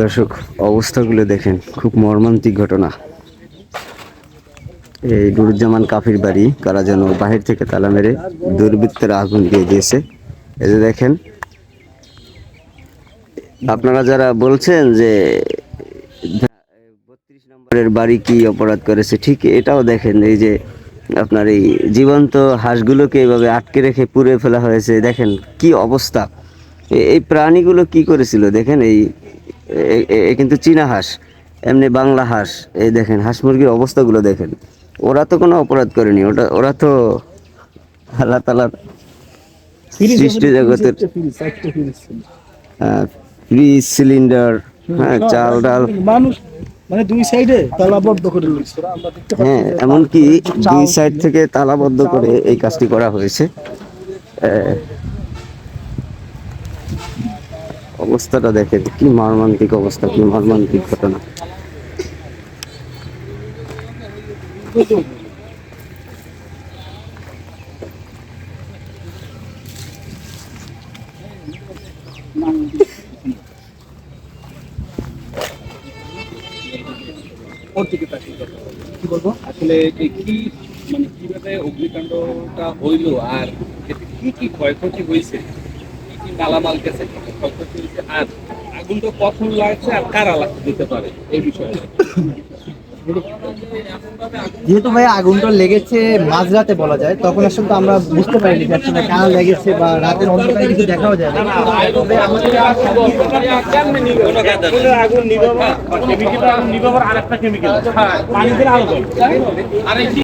দর্শক, অবস্থাগুলো দেখেন, খুব মর্মান্তিক ঘটনা। এই নুরুজ্জামান কাফির বাড়ি, কারা যেন বাহির থেকে তালা মেরে দুর্বৃত্তের আগুন দিয়ে দিয়েছে। এই যে দেখেন, আপনারা যারা বলছেন যে বত্রিশ নম্বরের বাড়ি কি অপরাধ করেছে, ঠিক এটাও দেখেন, এই যে আপনার এই জীবন্ত হাঁসগুলোকে এভাবে আটকে রেখে পুড়ে ফেলা হয়েছে, দেখেন কি অবস্থা। এই প্রাণীগুলো কি করেছিল? দেখেন এই কিন্তু চীনা হাঁস এমনি বাংলা হাঁস এই দেখেন হাঁস মুরগির অবস্থাগুলো দেখেন। ওরা তো কোনো অপরাধ করেনি ওটা ওরা তো আল্লাহ তালার সৃষ্টি জগতের ফ্রিজ সিলিন্ডার হ্যাঁ চাল ডাল। মানুষ মানে দুই সাইডে তালাবদ্ধ করে হ্যাঁ এমনকি দুই সাইড থেকে তালাবদ্ধ করে এই কাজটি করা হয়েছে। অবস্থাটা দেখেন, কি মর্মান্তিক অবস্থা, কি মর্মান্তিক ঘটনা। ওর। কি বলব? আসলে যে কি মানে হইল আর কি কি ক্ষয়ক্ষতি হয়েছে? কি মালামাল গেছে? আর। আগুনটা কখন লাগছে আর কারা লাগতে দিতে পারে? এই বিষয়ে। যেহেতু ভাই আগুনটা লেগেছে মাঝরাতে বলা যায় তখন আসলে তো আমরা বুঝতে পারিনি যে আসলে কার লেগেছে বা রাতের অন্ধকারে কিছু দেখাও যায় না। আগুন নিভাবার কেমিক্যাল আগুন নিভাবার আরেকটা কেমিক্যাল। পানি আলো জ্বলবে।